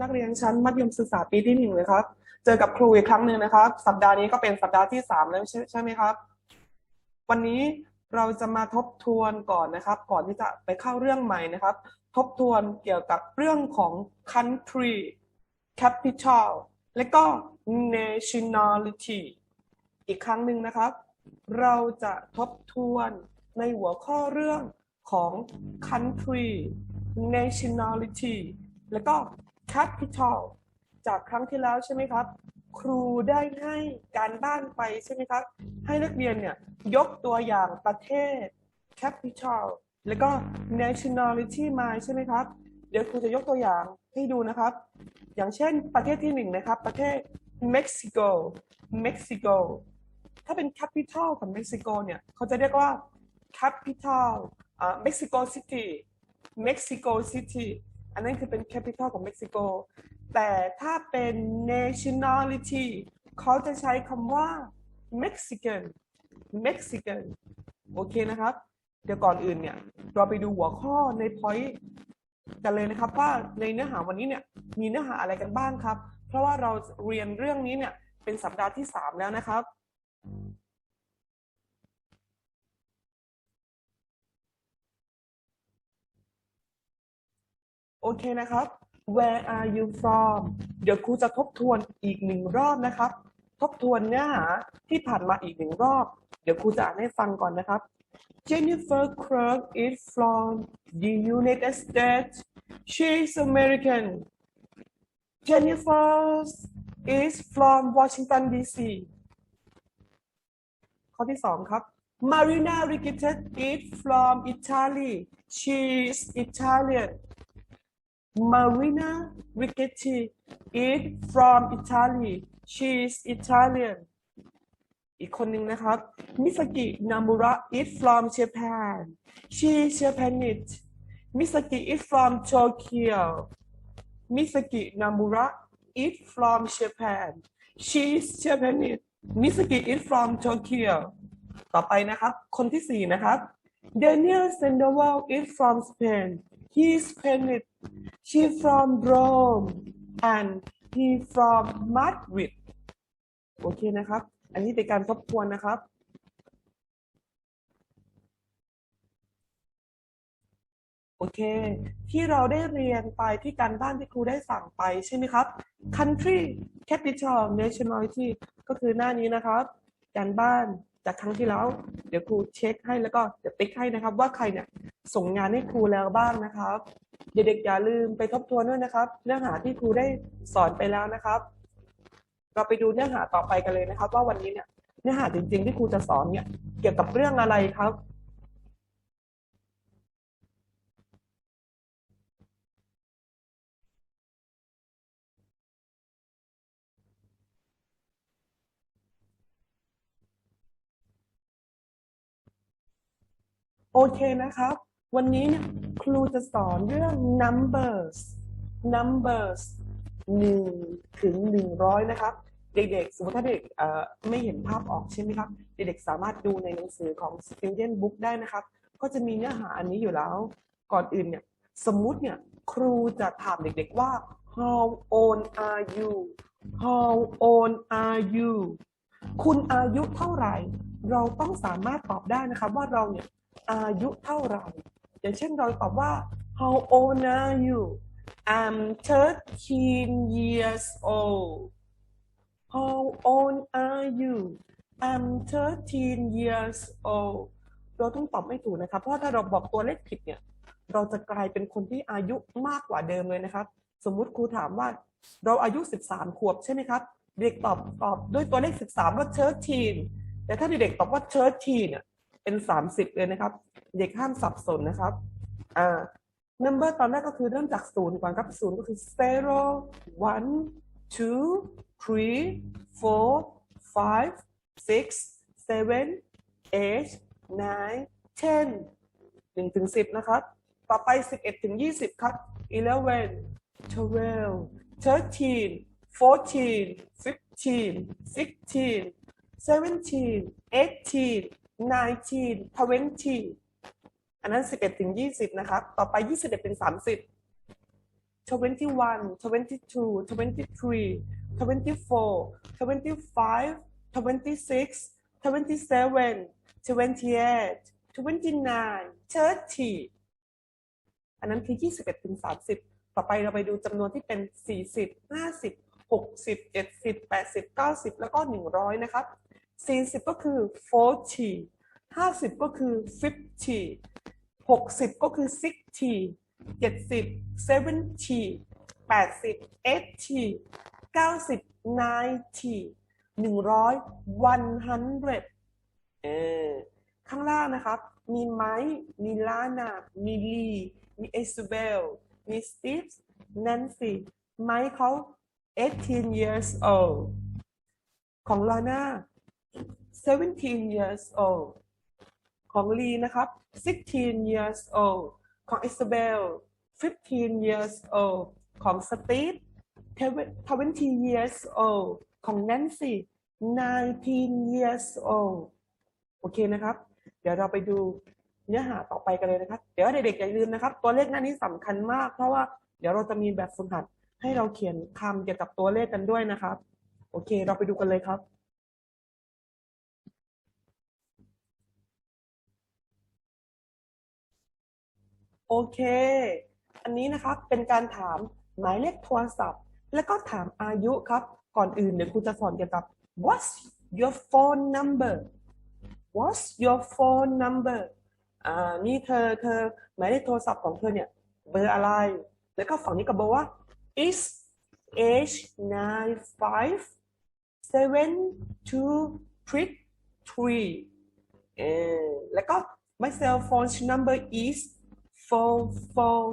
นักเรียนชั้นมัธยมศึกษาปีที่หนึ่งเลยครับ เจอกับครูอีกครั้งหนึ่งนะครับ สัปดาห์นี้ก็เป็นสัปดาห์ที่สามแล้วใช่ใช่ไหมครับ วันนี้เราจะมาทบทวนก่อนนะครับ ก่อนที่จะไปเข้าเรื่องใหม่นะครับ ทบทวนเกี่ยวกับเรื่องของ country capital และก็ nationality อีกครั้งหนึ่งนะครับ เราจะทบทวนในหัวข้อเรื่องของ country nationality แล้วก็ capital จากครั้งที่แล้วใช่ไหมครับ ครูได้ให้การบ้านไปใช่ไหมครับ ให้นักเรียนเนี่ยยกตัวอย่างประเทศ capital แล้วก็ nationality มาใช่ไหมครับ เดี๋ยวครูจะยกตัวอย่างให้ดูนะครับ อย่างเช่นประเทศที่หนึ่งนะครับ ประเทศเม็กซิโก เม็กซิโก ถ้าเป็น capital ของเม็กซิโกเนี่ย เขาจะเรียกว่า capital อ่าเม็กซิโกซิตี้ เม็กซิโกซิตี้ อันนั้นคือเป็น capital ของเม็กซิโก แต่ถ้าเป็น nationality เขาจะใช้คำว่า Mexican Mexican โอเคนะครับ เดี๋ยวก่อนอื่นเนี่ย เราไปดูหัวข้อใน point กันเลยนะครับว่าในเนื้อหาวันนี้เนี่ยมีเนื้อหาอะไรกันบ้างครับ เพราะว่าเราเรียนเรื่องนี้เนี่ยเป็นสัปดาห์ที่ 3 แล้วนะครับ โอเคนะครับ Where are you from เดี๋ยวครูจะทบทวนอีกหนึ่งรอบนะครับ ทบทวนเนื้อหาที่ผ่านมาอีกหนึ่งรอบ เดี๋ยวครูจะอ่านให้ฟังก่อนนะครับ Jennifer Kirk is from the United States. She is American. Jennifer is from Washington D.C. ข้อที่สองครับ Marina Ricciti is from Italy. She is Italian. Marina Ricciti is from Italy. She is Italian. อีกคนหนึ่งนะครับ Misaki Namura is from Japan. She is Japanese. Misaki is from Tokyo. Misaki Namura is from Japan. She is Japanese. Misaki is from Tokyo. ต่อไปนะครับ คนที่สี่นะครับ Daniel Sandoval is from Spain. He is Spanish. She from Rome. And he from Madrid. โอเคนะครับ อันนี้เป็นการทบทวนนะครับ โอเค ที่เราได้เรียนไปที่การบ้านที่ครูได้สั่งไปใช่ไหมครับ country capital nationality ก็คือหน้านี้นะครับ การบ้าน จากครั้งที่แล้ว เดี๋ยวครูเช็คให้แล้วก็เดี๋ยวติ๊กให้นะครับ ว่าใครเนี่ยส่งงานให้ครูแล้วบ้างนะครับ เด็กๆอย่าลืมไปทบทวนด้วยนะครับ เนื้อหาที่ครูได้สอนไปแล้วนะครับ เราไปดูเนื้อหาต่อไปกันเลยนะครับ ว่าวันนี้เนี่ยเนื้อหาจริงๆที่ครูจะสอนเนี่ยเกี่ยวกับเรื่องอะไรครับ โอเคนะครับ วันนี้เนี่ยครูจะสอนเรื่อง numbers numbers หนึ่งถึงหนึ่งร้อยนะครับ เด็กๆ สมมติถ้าเด็กไม่เห็นภาพออกใช่ไหมครับ เด็กๆ สามารถดูในหนังสือของ student book ได้นะครับ ก็จะมีเนื้อหาอันนี้อยู่แล้ว ก่อนอื่นเนี่ย สมมุติเนี่ยครูจะถามเด็กๆว่า how old are you how old are you คุณอายุเท่าไหร่ เราต้องสามารถตอบได้นะครับว่าเราเนี่ย อายุเท่าไหร่อย่างเช่นเราตอบว่า how old are you I'm 13 years old how old are you I'm 13 years old เราต้องตอบไม่ถูกนะครับ เพราะถ้าเราบอกตัวเลขผิดเนี่ย เราจะกลายเป็นคนที่อายุมากกว่าเดิมเลยนะครับ สมมุติครูถามว่า เราอายุ 13 ขวบใช่ไหมครับ เด็กตอบตอบด้วยตัวเลข 13 ว่า 13 แต่ถ้าเด็กตอบว่า 13เนี่ย เป็น30เลยนะครับ เด็กห้ามสับสนนะครับอ่า number ตอนแรกก็คือเริ่มจากศูนย์ก่อนครับศูนย์ก็คือ zero one two three four five six seven eight nine ten หนึ่งถึงสิบนะครับ ต่อไปสิบเอ็ดถึงยี่สิบครับ eleven twelve thirteen fourteen fifteen sixteen seventeen eighteen nineteen twenty อันนั้น 11 ถึง 20 นะครับ ต่อไป 21เป็น30 21 22 23 24 25 26 27 28 29 30 อันนั้นคือ 21 ถึง 30 ต่อไปเราไปดูจำนวนที่เป็น 40 50 60 70 80 90 แล้วก็ 100 นะครับ 40 ก็คือ 40 50 ก็คือ 50 60 ก็คือ 60 70 70 80 80 90 90 100 100เออข้างล่างนะครับ มีไม้มีลานา มีลี มีเอซูเบล มีสตีฟแนนซี่ไม้เขา 18 years old ของลานา 17 years old ของลีนะครับ 16 years old ของอิซาเบล 15 years old ของสตีฟ20 years old ของแนนซี่ 19 years old โอเคนะครับ เดี๋ยวเราไปดูเนื้อหาต่อไปกันเลยนะครับ เดี๋ยวเด็กๆอย่าลืมนะครับ ตัวเลขหน้านี้สำคัญมาก เพราะว่าเดี๋ยวเราจะมีแบบฝึกหัด ให้เราเขียนคำเกี่ยวกับตัวเลขกันด้วยนะครับ โอเค เราไปดูกันเลยครับ เค อันนี้นะครับเป็นการถามหมายเลขโทรศัพท์ แล้วก็ถามอายุครับ ก่อนอื่นเดี๋ยวครูจะสอนเกี่ยวกับ what's your phone number what's your phone number อ่า นี่เธอ เธอ หมายเลขโทรศัพท์ของเธอเนี่ย เบอร์อะไร แล้วก็ฝั่งนี้ก็บอกว่า is age nine five seven two three three เออแล้วก็ my cell phone number is four four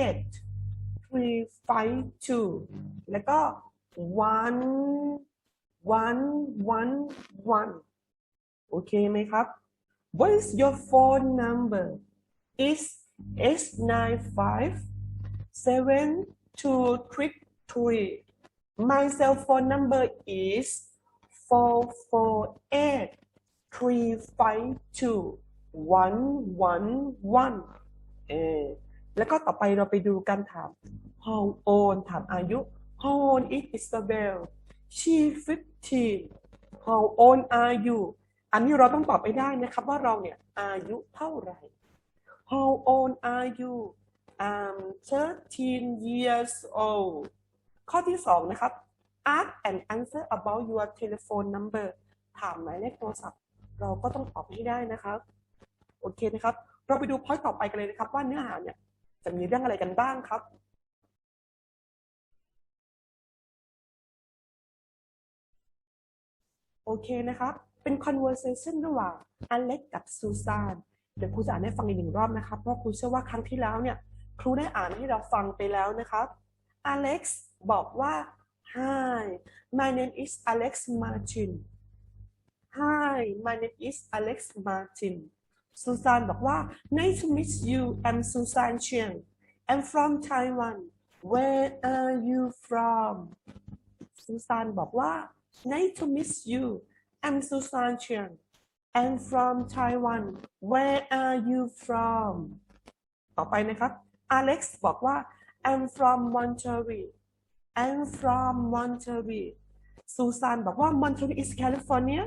eight three five two แล้วก็ one one one one โอเคไหมครับ What is your phone number? Is S nine five seven two three three. My cell phone number is four four eight three five two one one one เออแล้วก็ต่อไปเราไปดูการถาม How old ถามอายุ How old is Isabel? She fifteen. How old are you? อันนี้เราต้องตอบไปได้นะครับว่าเราเนี่ยอายุเท่าไหร่ How old are you? I'm 13 years old ข้อที่สองนะครับ Ask and answer about your telephone number ถามหมายเลขโทรศัพท์ เราก็ต้องตอบให้ได้นะครับ โอเคนะครับ เราไปดูพอยต์ต่อไปกันเลยนะครับ ว่าเนื้อหาเนี่ยจะมีเรื่องอะไรกันบ้างครับโอเคนะครับ เป็น conversation ระหว่างอเล็กกับซูซานเดี๋ยวครูจะอ่านให้ฟังอีกหนึ่งรอบนะครับเพราะครูเชื่อว่าครั้งที่แล้วเนี่ย ครูได้อ่านให้เราฟังไปแล้วนะครับอเล็กซ์บอกว่า Hi my name is Alex Martin Hi my name is Alex Martin ซูซานบอกว่า Nice to meet you I'm Susan Chiang I'm from Taiwan Where are you from ซูซานบอกว่า Nice to meet you I'm Susan Chiang I'm from Taiwan Where are you from ต่อไปนะครับ Alex บอกว่า I'm from Monterey I'm from Monterey ซูซานบอกว่า Monterey is California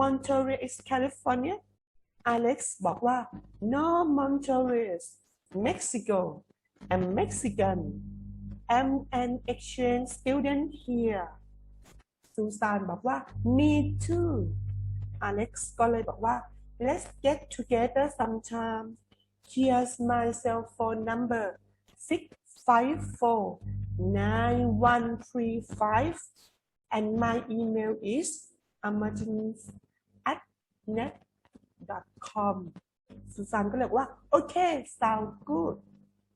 Monterey is California Alex บอกว่า No Monterey is Mexico I'm Mexican I'm an exchange student here ซูซานบอกว่า Me too Alex ก็เลยบอกว่า Let's get together sometime Here's my cell phone number 654 9135 and my email is amartins at net com ซูซานก็เลยกว่าโอเค sound good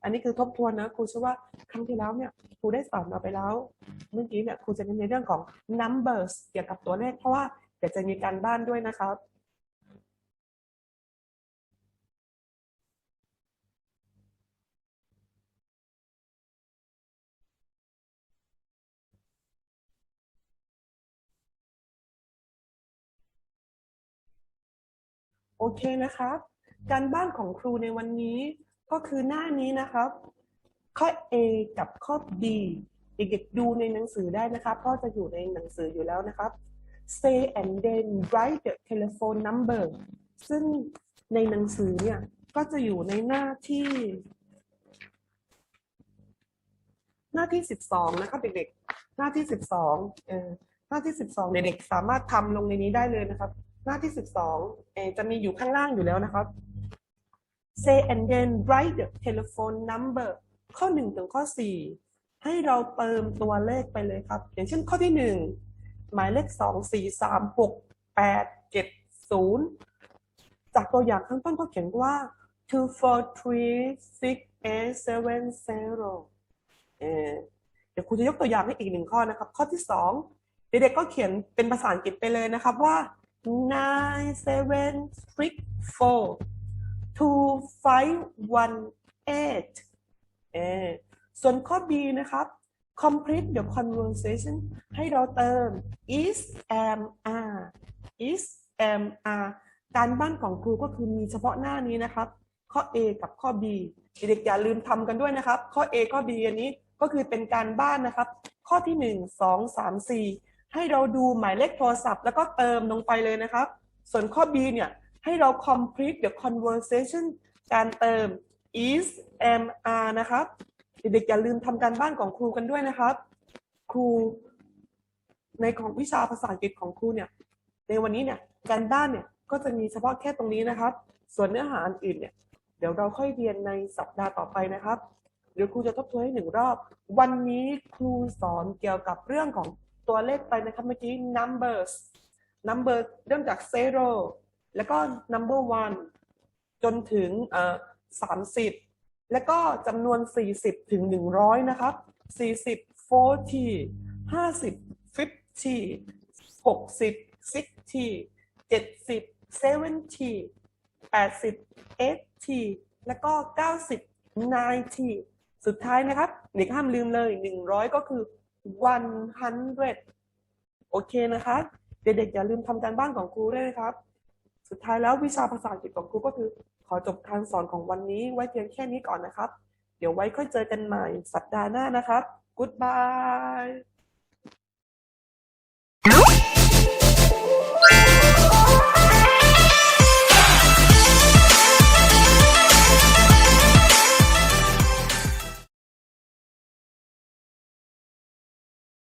อันนี้คือทบทวนนะครูเชื่อว่าครั้งที่แล้วเนี่ยครูได้สอนมาไปแล้ว เมื่อกี้เนี่ยครูจะเน้นในเรื่องของ numbers เกี่ยวกับตัวเลขเพราะว่าเดี๋ยวจะมีการบ้านด้วยนะครับ โอเคนะครับ การบ้านของครูในวันนี้ก็คือหน้านี้นะครับ ข้อ A กับข้อ B เด็กๆดูในหนังสือได้นะครับเพราะจะอยู่ในหนังสืออยู่แล้วนะครับ say and then write the telephone number ซึ่งในหนังสือเนี่ยก็จะอยู่ในหน้าที่ หน้าที่สิบสองนะครับเด็กๆ หน้าที่สิบสองเออหน้าที่สิบสองเด็กๆสามารถทำลงในนี้ได้เลยนะครับ หน้าที่สิบสองจะมีอยู่ข้างล่างอยู่แล้วนะครับ say and then write the telephone number ข้อหนึ่งถึงข้อสี่ให้เราเติมตัวเลขไปเลยครับ อย่างเช่นข้อที่หนึ่งหมายเลขสองสี่สามหกแปดเจ็ดศูนย์จากตัวอย่างข้างต้นก็เขียนว่า two four three six eight seven zero เออเดี๋ยวครูจะยกตัวอย่างให้อีกหนึ่งข้อนะครับ ข้อที่สองเด็กๆก็เขียนเป็นภาษาอังกฤษไปเลยนะครับว่า nine seven six four two five one eight เออส่วนข้อ B นะครับ complete the conversation ให้เราเติม is am are is am are การบ้านของครูก็คือมีเฉพาะหน้านี้นะครับ ข้อ A กับข้อ B เด็กๆอย่าลืมทำกันด้วยนะครับ ข้อ A ข้อ B อันนี้ก็คือเป็นการบ้านนะครับ ข้อที่ 1 2 3 4 ให้เราดูหมายเลขโทรศัพท์ แล้วก็เติมลงไปเลยนะครับ ส่วนข้อ B เนี่ยให้เรา complete the conversation การเติม is am are นะครับ เด็กๆอย่าลืมทำการบ้านของครูกันด้วยนะครับ ครูในของวิชาภาษาอังกฤษของครูเนี่ย ในวันนี้เนี่ยการบ้านเนี่ยก็จะมีเฉพาะแค่ตรงนี้นะครับ ส่วนเนื้อหาอันอื่นเนี่ย เดี๋ยวเราค่อยเรียนในสัปดาห์ต่อไปนะครับ เดี๋ยวครูจะทบทวนให้หนึ่งรอบ วันนี้ครูสอนเกี่ยวกับเรื่องของ ตัวเลขไปนะครับเมื่อกี้ numbers number เริ่มจาก zero แล้วก็ number one จนถึงเอ่อสามสิบแล้วก็จำนวน 40 ถึง 100 นะครับ 40 40 50 50 60 60 70 70 80 80 แล้วก็ 90 90 สุดท้ายนะครับเด็กห้ามลืมเลย 100 ก็คือ 100 โอเคนะคะ เด็กๆอย่าลืมทำการบ้านของครูด้วยนะครับ สุดท้ายแล้ววิชาภาษาอังกฤษของครูก็คือ ขอจบการสอนของวันนี้ไว้เพียงแค่นี้ก่อนนะครับ เดี๋ยวไว้ค่อยเจอกันใหม่สัปดาห์หน้านะครับ Goodbye